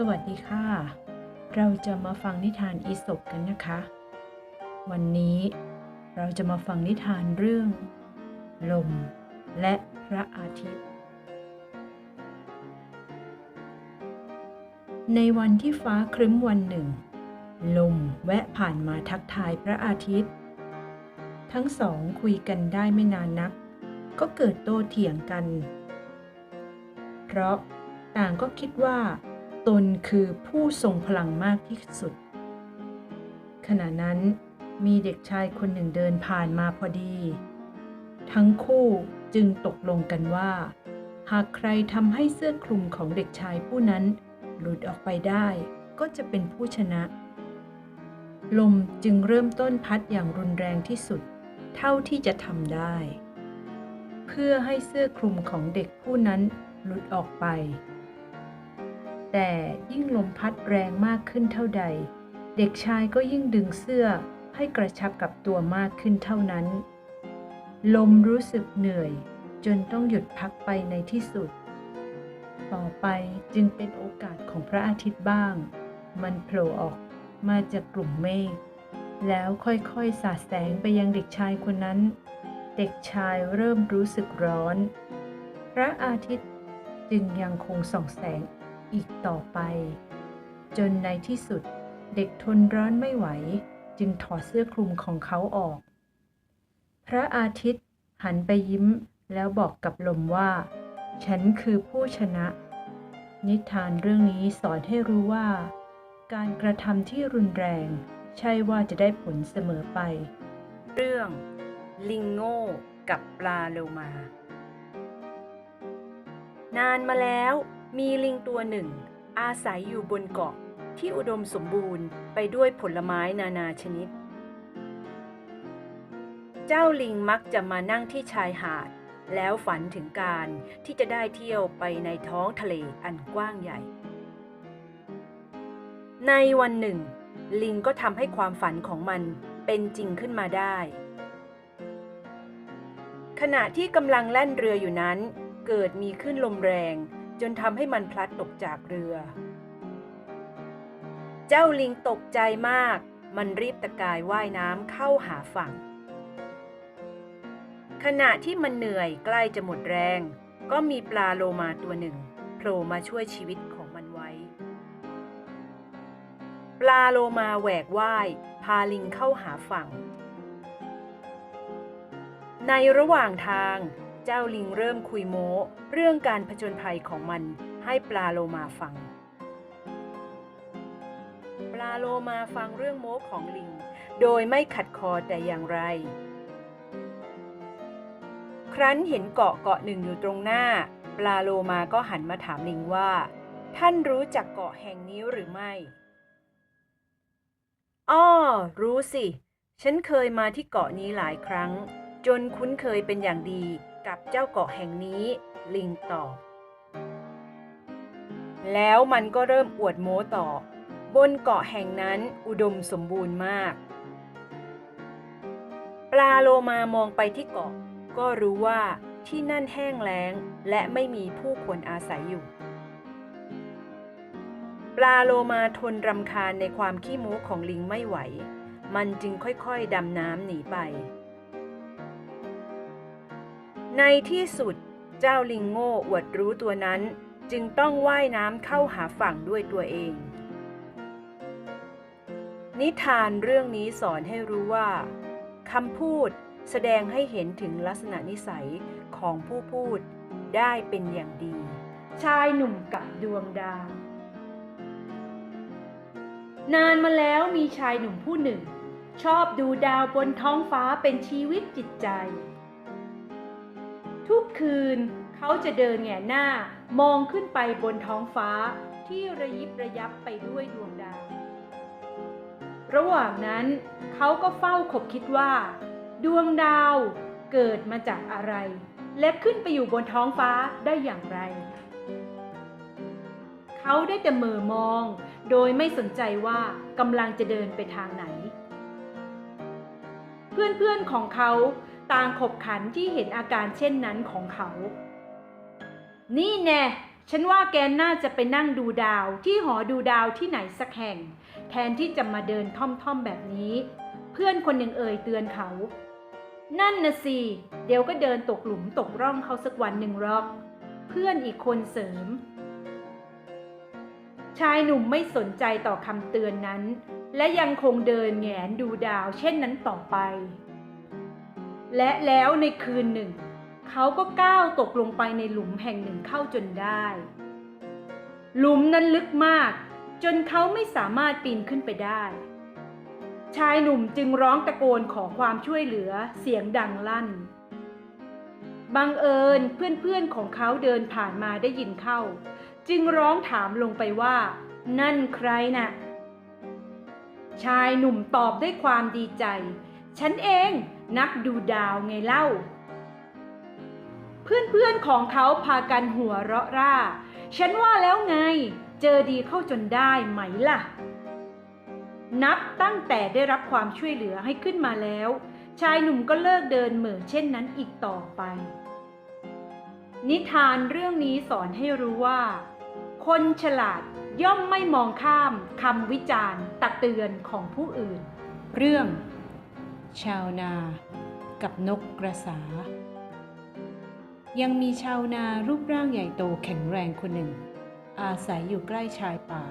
สวัสดีค่ะ เราจะมาฟังนิทานอีสปกันนะคะ วันนี้เราจะมาฟังนิทานเรื่อง ลมและพระอาทิตย์ ในวันที่ฟ้าครึ้มวันหนึ่ง ลมแวะผ่านมาทักทายพระอาทิตย์ ทั้งสองคุยกันได้ไม่นานนัก ก็เกิดโต้เถียงกัน เพราะต่างก็คิดว่า ตนคือผู้ทรงพลังมากที่สุด ขณะนั้นมีเด็กชายคนหนึ่งเดินผ่านมาพอดี ทั้งคู่จึงตกลงกันว่า หากใครทำให้เสื้อคลุมของเด็กชายผู้นั้น หลุดออกไปได้ก็จะเป็นผู้ชนะ ลมจึงเริ่มต้นพัดอย่างรุนแรงที่สุด เท่าที่จะทำได้ เพื่อให้เสื้อคลุมของเด็กผู้นั้นหลุดออกไป แต่ยิ่งลมพัดแรงมากขึ้นเท่าใด เด็กชายก็ยิ่งดึงเสื้อให้กระชับกับตัวมากขึ้นเท่านั้น ลมรู้สึกเหนื่อย จนต้องหยุดพักไปในที่สุด ต่อไปจึงเป็นโอกาสของพระอาทิตย์บ้าง มันโผล่ออกมาจากกลุ่มเมฆแล้วค่อยๆ สาดแสงไปยังเด็กชายคนนั้น เด็กชายเริ่มรู้สึกร้อน พระอาทิตย์จึงยังคงส่องแสง อีกต่อไป จนในที่สุดเด็กทนร้อนไม่ไหว จึงถอดเสื้อคลุมของเขาออก พระอาทิตย์หันไปยิ้มแล้วบอกกับลมว่า ฉันคือผู้ชนะ นิทานเรื่องนี้สอนให้รู้ว่า การกระทำที่รุนแรง ใช่ว่าจะได้ผลเสมอไป เรื่อง ลิงโง่กับปลาโลมา นานมาแล้ว มีลิงตัวหนึ่ง อาศัยอยู่บนเกาะที่อุดมสมบูรณ์ไปด้วยผลไม้นานาชนิด เจ้าลิงมักจะมานั่งที่ชายหาด แล้วฝันถึงการที่จะได้เที่ยวไปในท้องทะเลอันกว้างใหญ่ ในวันหนึ่ง ลิงก็ทำให้ความฝันของมันเป็นจริงขึ้นมาได้ ขณะที่กำลังแล่นเรืออยู่นั้น เกิดมีขึ้นลมแรง จนทำให้มันพลัดตกจากเรือ เจ้าลิงตกใจมาก มันรีบตะกายว่ายน้ำเข้าหาฝั่ง ขณะที่มันเหนื่อยใกล้จะหมดแรง ก็มีปลาโลมาตัวหนึ่งโผล่มาช่วยชีวิตของมันไว้ ปลาโลมาแหวกว่าย พาลิงเข้าหาฝั่ง ในระหว่างทาง เจ้าลิงเริ่มคุยโม้ เรื่องการผจญภัยของมันให้ปลาโลมาฟัง ปลาโลมาฟังเรื่องโม้ของลิง โดยไม่ขัดคอแต่อย่างไร ครั้นเห็นเกาะเกาะหนึ่งอยู่ตรงหน้า ปลาโลมาก็หันมาถามลิงว่า ท่านรู้จักเกาะแห่งนี้หรือไม่อ้อรู้สิ ฉันเคยมาที่เกาะนี้หลายครั้ง จนคุ้นเคยเป็นอย่างดี กับเจ้าเกาะแห่งนี้ ลิงตอบ แล้วมันก็เริ่มอวดโม้ต่อ บนเกาะแห่งนั้นอุดมสมบูรณ์มาก ปลาโลมามองไปที่เกาะ ก็รู้ว่าที่นั่นแห้งแล้งและไม่มีผู้คนอาศัยอยู่ ปลาโลมาทนรำคาญในความขี้โม้ของลิงไม่ไหว มันจึงค่อยๆดำน้ำหนีไป ในที่สุดเจ้าลิงโง่อวดรู้ตัวนั้น จึงต้องว่ายน้ำเข้าหาฝั่งด้วยตัวเอง นิทานเรื่องนี้สอนให้รู้ว่าคำพูดแสดงให้เห็นถึงลักษณะนิสัยของผู้พูดได้เป็นอย่างดี ชายหนุ่มกับดวงดาวนานมาแล้วมีชายหนุ่มผู้หนึ่ง ชอบดูดาวบนท้องฟ้าเป็นชีวิตจิตใจ คืน เขาจะเดินแง่หน้ามองขึ้นไปบนท้องฟ้าที่ระยิบระยับไปด้วยดวงดาว ระหว่างนั้นเขาก็เฝ้าคบคิดว่า ดวงดาวเกิดมาจากอะไร และขึ้นไปอยู่บนท้องฟ้าได้อย่างไร เขาได้แต่เหม่อมอง โดยไม่สนใจว่ากำลังจะเดินไปทางไหน เพื่อนๆของเขา ต่างขบขันที่เห็นอาการเช่นนั้นของเขา นี่แน่ฉันว่าแกน่าจะไปนั่งดูดาวที่หอดูดาวที่ไหนสักแห่ง แทนที่จะมาเดินท่อมๆแบบนี้ เพื่อนคนหนึ่งเอ่ยเตือนเขา นั่นนะสิเดี๋ยวก็เดินตกหลุมตกร่องเขาสักวันหนึ่งหรอก เพื่อนอีกคนเสริม ชายหนุ่มไม่สนใจต่อคำเตือนนั้น และยังคงเดินแหงนดูดาวเช่นนั้นต่อไป และแล้วในคืนหนึ่ง เขาก็ก้าวตกลงไปในหลุมแห่งหนึ่งเข้าจนได้ หลุมนั้นลึกมาก จนเขาไม่สามารถปีนขึ้นไปได้ ชายหนุ่มจึงร้องตะโกนขอความช่วยเหลือเสียงดังลั่น บังเอิญเพื่อนๆของเขาเดินผ่านมาได้ยินเข้า จึงร้องถามลงไปว่า นั่นใครน่ะชายหนุ่มตอบด้วยความดีใจ ฉันเอง นักดูดาวไงเล่า เพื่อนๆของเขาพากันหัวเราะร่า ฉันว่าแล้วไง เจอดีเข้าจนได้ไหมล่ะ นับตั้งแต่ได้รับความช่วยเหลือให้ขึ้นมาแล้ว ชายหนุ่มก็เลิกเดินเหม่อเช่นนั้นอีกต่อไป นิทานเรื่องนี้สอนให้รู้ว่า คนฉลาดย่อมไม่มองข้ามคำวิจารณ์ ตักเตือนของผู้อื่น เรื่อง ชาวนา กับนกกระสา ยังมีชาวนารูปร่างใหญ่โตแข็งแรงคนหนึ่ง อาศัยอยู่ใกล้ชายป่า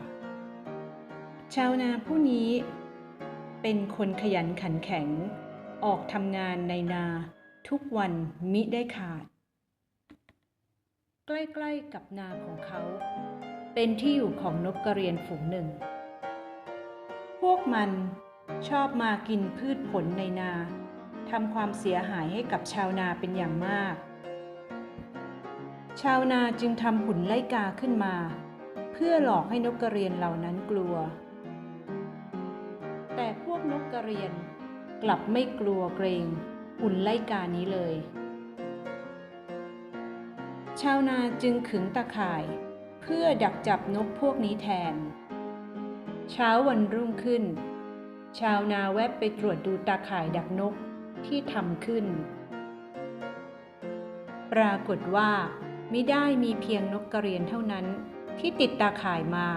ชาวนาผู้นี้เป็นคนขยันขันแข็ง ออกทำงานในนาทุกวันมิได้ขาด ใกล้ๆกับนาของเขา เป็นที่อยู่ของนกกระเรียนฝูงหนึ่ง พวกมัน ชอบมากินพืชผลในนาทำความเสียหายให้กับชาวนาเป็นอย่างมาก ชาวนาจึงทำหุ่นไล่กาขึ้นมา เพื่อหลอกให้นกกระเรียนเหล่านั้นกลัว แต่พวกนกกระเรียนกลับไม่กลัวเกรงหุ่นไล่กานี้เลย ชาวนาจึงขึงตาข่าย เพื่อดักจับนกพวกนี้แทน เช้าวันรุ่งขึ้น ชาวนาแวะไปตรวจดูตาข่ายดักนกที่ทำขึ้น ปรากฏว่าไม่ได้มีเพียงนกกระเรียนเท่านั้นที่ติดตาข่ายมา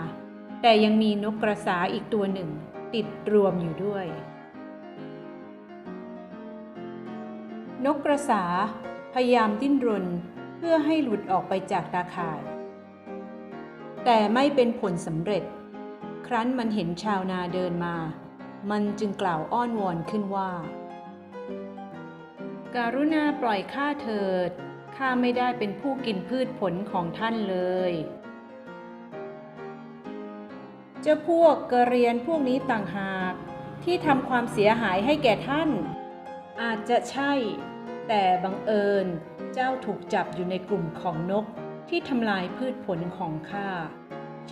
แต่ยังมีนกกระสาอีกตัวหนึ่ง ติดรวมอยู่ด้วย นกกระสาพยายามดิ้นรนเพื่อให้หลุดออกไปจากตาข่าย แต่ไม่เป็นผลสำเร็จ ครั้นมันเห็นชาวนาเดินมา มันจึงกล่าวอ้อนวอนขึ้นว่า การุณาปล่อยข้าเถิด ข้าไม่ได้เป็นผู้กินพืชผลของท่านเลย เจ้าพวกกระเรียนพวกนี้ต่างหาก ที่ทำความเสียหายให้แก่ท่าน อาจจะใช่ แต่บังเอิญเจ้าถูกจับอยู่ในกลุ่มของนกที่ทำลายพืชผลของข้า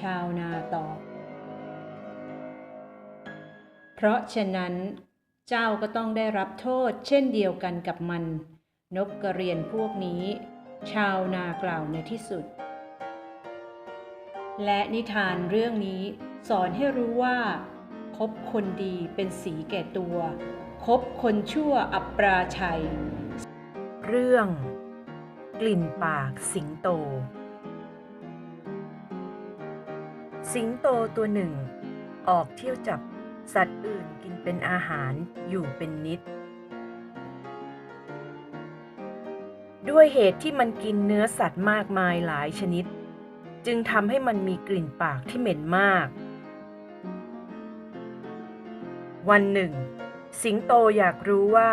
ชาวนาตอบ เพราะฉะนั้น เจ้าก็ต้องได้รับโทษเช่นเดียวกันกับมัน นกกระเรียนพวกนี้ ชาวนากล่าวในที่สุด และนิทานเรื่องนี้สอนให้รู้ว่าคบคนดีเป็นสีแก่ตัว คบคนชั่วอับปราชัย เรื่อง กลิ่นปากสิงโต สิงโตตัวหนึ่ง ออกเที่ยวจับ สัตว์อื่นกินเป็นอาหารอยู่เป็นนิด ด้วยเหตุที่มันกินเนื้อสัตว์มากมายหลายชนิด จึงทำให้มันมีกลิ่นปากที่เหม็นมาก วันหนึ่ง สิงโตอยากรู้ว่า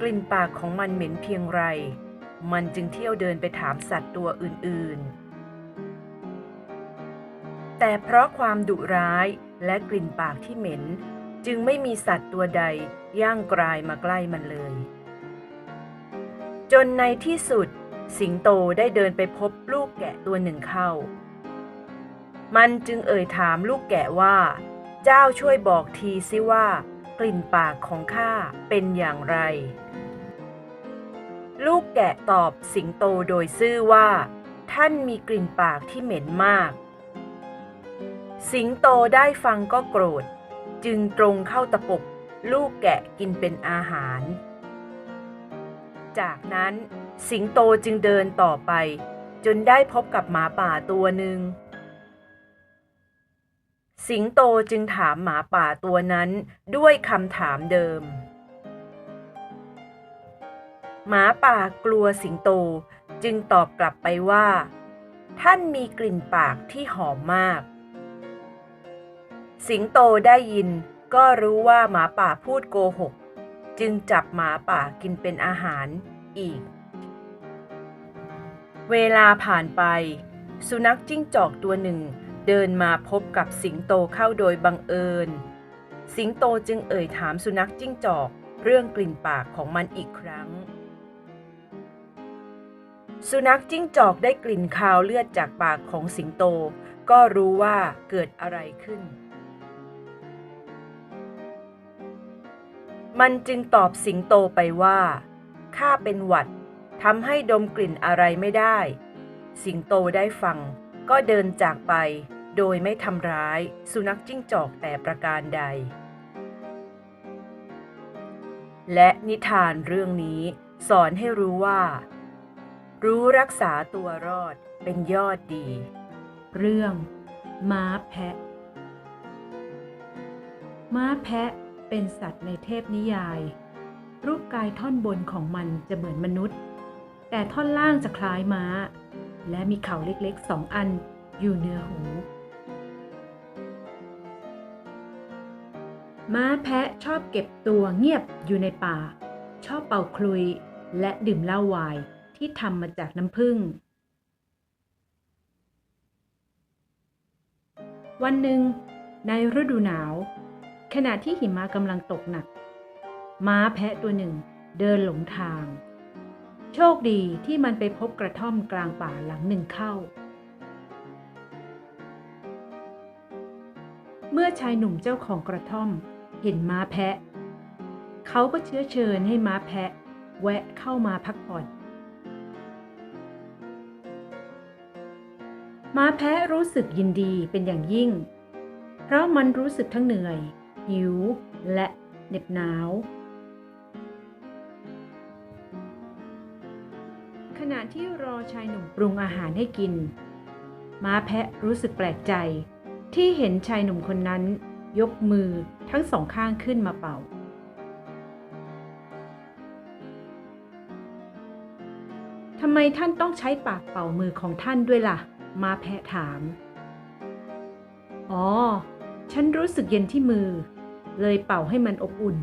กลิ่นปากของมันเหม็นเพียงไร มันจึงเที่ยวเดินไปถามสัตว์ตัวอื่นๆ แต่เพราะความดุร้าย และกลิ่นปากที่เหม็น จึงไม่มีสัตว์ตัวใดย่างกรายมาใกล้มันเลย จนในที่สุด สิงโตได้เดินไปพบลูกแกะตัวหนึ่งเข้า มันจึงเอ่ยถามลูกแกะว่า เจ้าช่วยบอกทีสิว่า กลิ่นปากของข้าเป็นอย่างไร ลูกแกะตอบสิงโตโดยซื่อว่า ท่านมีกลิ่นปากที่เหม็นมาก สิงโตได้ฟังก็โกรธ จึงตรงเข้าตะปบลูกแกะกินเป็นอาหาร จากนั้นสิงโตจึงเดินต่อไป จนได้พบกับหมาป่าตัวหนึ่ง สิงโตจึงถามหมาป่าตัวนั้นด้วยคำถามเดิม หมาป่ากลัวสิงโตจึงตอบกลับไปว่า ท่านมีกลิ่นปากที่หอมมาก สิงโตได้ยินก็รู้ว่าหมาป่าพูดโกหก จึงจับหมาป่ากินเป็นอาหารอีก เวลาผ่านไป สุนัขจิ้งจอกตัวหนึ่ง เดินมาพบกับสิงโตเข้าโดยบังเอิญ สิงโตจึงเอ่ยถามสุนัขจิ้งจอกเรื่องกลิ่นปากของมันอีกครั้ง สุนัขจิ้งจอกได้กลิ่นคาวเลือดจากปากของสิงโต ก็รู้ว่าเกิดอะไรขึ้น มันจึงตอบสิงโตไปว่าข้าเป็นหวัดทำให้ดมกลิ่นอะไรไม่ได้ สิงโตได้ฟัง ก็เดินจากไป โดยไม่ทำร้าย สุนัขจิ้งจอกแต่ประการใด และนิทานเรื่องนี้สอนให้รู้ว่า รู้รักษาตัวรอดเป็นยอดดี เรื่อง ม้าแพะ ม้าแพะ เป็นสัตว์ในเทพนิยาย รูปกายท่อนบนของมันจะเหมือนมนุษย์ แต่ท่อนล่างจะคล้ายม้า และมีเขาเล็กๆสองอันอยู่เหนือหู ม้าแพะชอบเก็บตัวเงียบอยู่ในป่า ชอบเป่าคลุยและดื่มเหล้าไวน์ที่ทำมาจากน้ำผึ้งวันหนึ่งในฤดูหนาว ขณะที่หิมะกำลังตกหนัก ม้าแพะตัวหนึ่งเดินหลงทาง โชคดีที่มันไปพบกระท่อมกลางป่าหลังหนึ่งเข้า เมื่อชายหนุ่มเจ้าของกระท่อมเห็นม้าแพะ เขาก็เชื้อเชิญให้ม้าแพะ แวะเข้ามาพักผ่อน ม้าแพะรู้สึกยินดีเป็นอย่างยิ่ง เพราะมันรู้สึกทั้งเหนื่อย หิว และเหน็บหนาว ขณะที่รอชายหนุ่มปรุงอาหารให้กิน ม้าแพะรู้สึกแปลกใจ ที่เห็นชายหนุ่มคนนั้น ยกมือทั้งสองข้างขึ้นมาเป่า ทำไมท่านต้องใช้ปากเป่ามือของท่านด้วยล่ะ ม้าแพะถาม อ๋อ ฉันรู้สึกเย็นที่มือ เลยเป่าให้มันอบอุ่น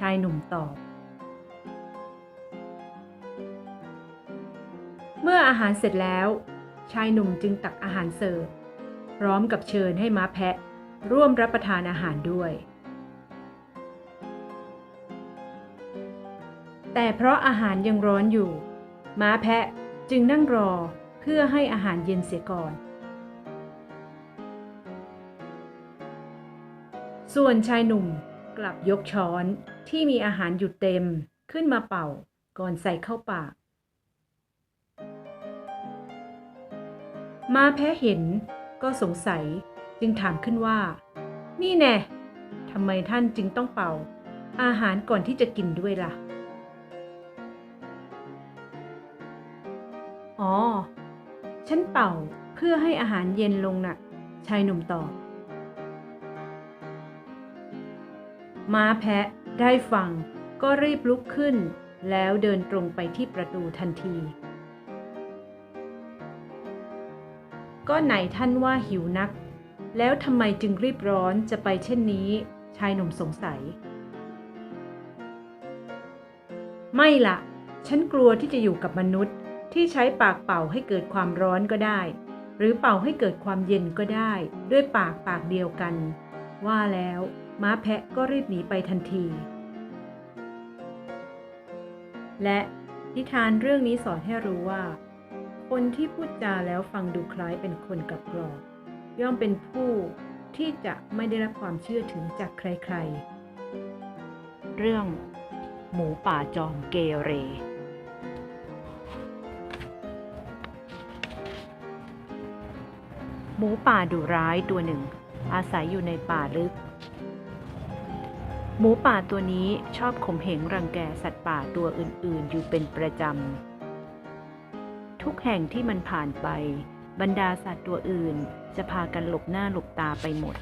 ชายหนุ่มตอบ เมื่ออาหารเสร็จแล้ว ชายหนุ่มจึงตักอาหารเสิร์ฟพร้อมกับเชิญให้ม้าแพะ ร่วมรับประทานอาหารด้วย แต่เพราะอาหารยังร้อนอยู่ ม้าแพะจึงนั่งรอเพื่อให้อาหารเย็นเสียก่อน ส่วนชายหนุ่มกลับยกช้อนที่มีอาหารอยู่เต็มขึ้นมาเป่าก่อนใส่เข้าปาก มาแพะเห็นก็สงสัยจึงถามขึ้นว่า นี่แน่ทำไมท่านจึงต้องเป่า อาหารก่อนที่จะกินด้วยล่ะ อ๋อ ฉันเป่าเพื่อให้อาหารเย็นลงน่ะ ชายหนุ่มตอบ ม้าแพะได้ฟัง ก็รีบลุกขึ้น แล้วเดินตรงไปที่ประตูทันที ก็ไหนท่านว่าหิวนัก แล้วทำไมจึงรีบร้อนจะไปเช่นนี้ ชายหนุ่มสงสัย ไม่ละฉันกลัวที่จะอยู่กับมนุษย์ที่ใช้ปากเป่าให้เกิดความร้อนก็ได้ หรือเป่าให้เกิดความเย็นก็ได้ ด้วยปากปากเดียวกัน ว่าแล้ว ม้าแพะก็รีบหนีไปทันที และนิทานเรื่องนี้สอนให้รู้ว่า คนที่พูดจาแล้วฟังดูคล้ายเป็นคนกับกรอกย่อมเป็นผู้ที่จะไม่ได้รับความเชื่อถือจากใครๆ เรื่องหมูป่าจอมเกเร หมูป่าดุร้ายตัวหนึ่ง อาศัยอยู่ในป่าลึก หมูป่าตัวนี้ชอบข่มเหงรังแกสัตว์ป่าตัวอื่นๆ อยู่เป็นประจำ ทุกแห่งที่มันผ่านไป บรรดาสัตว์ตัวอื่นจะพากันหลบหน้าหลบตาไปหมด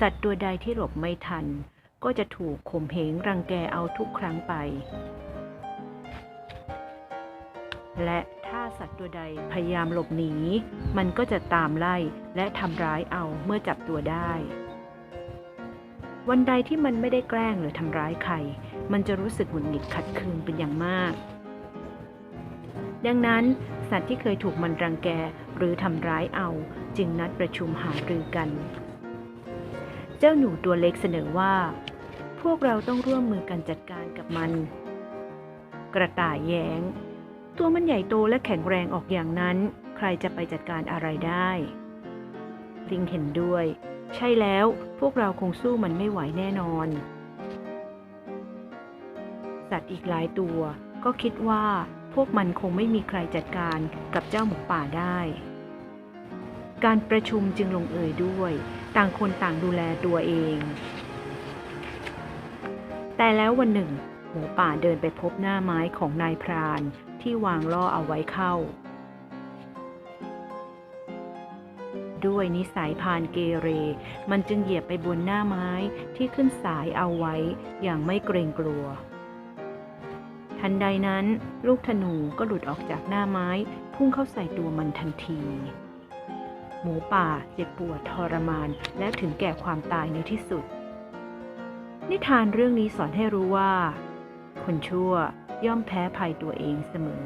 สัตว์ตัวใดที่หลบไม่ทัน ก็จะถูกข่มเหงรังแกเอาทุกครั้งไป และถ้าสัตว์ตัวใดพยายามหลบหนี มันก็จะตามไล่และทำร้ายเอาเมื่อจับตัวได้ วันใดที่มันไม่ได้แกล้งหรือทำร้ายใคร มันจะรู้สึกหงุดหงิดขัดเคืองเป็นอย่างมาก ดังนั้น สัตว์ที่เคยถูกมันรังแกหรือทำร้ายเอา จึงนัดประชุมหารือกัน เจ้าหนูตัวเล็กเสนอว่า พวกเราต้องร่วมมือกันจัดการกับมัน กระต่ายแย้ง ตัวมันใหญ่โตและแข็งแรงออกอย่างนั้น ใครจะไปจัดการอะไรได้ลิงเห็นด้วย ใช่แล้วพวกเราคงสู้มันไม่ไหวแน่นอน สัตว์อีกหลายตัว ก็คิดว่าพวกมันคงไม่มีใครจัดการกับเจ้าหมูป่าได้ การประชุมจึงลงเอยด้วย ต่างคนต่างดูแลตัวเอง แต่แล้ววันหนึ่ง หมูป่าเดินไปพบหน้าไม้ของนายพรานที่วางล่อเอาไว้เข้า ด้วยนิสัยพานเกเร มันจึงเหยียบไปบนหน้าไม้ที่ขึ้นสายเอาไว้อย่างไม่เกรงกลัว ทันใดนั้น ลูกธนูก็หลุดออกจากหน้าไม้ พุ่งเข้าใส่ตัวมันทันที หมูป่าเจ็บปวดทรมานและถึงแก่ความตายในที่สุด นิทานเรื่องนี้สอนให้รู้ว่า คนชั่วย่อมแพ้ภัยตัวเองเสมอ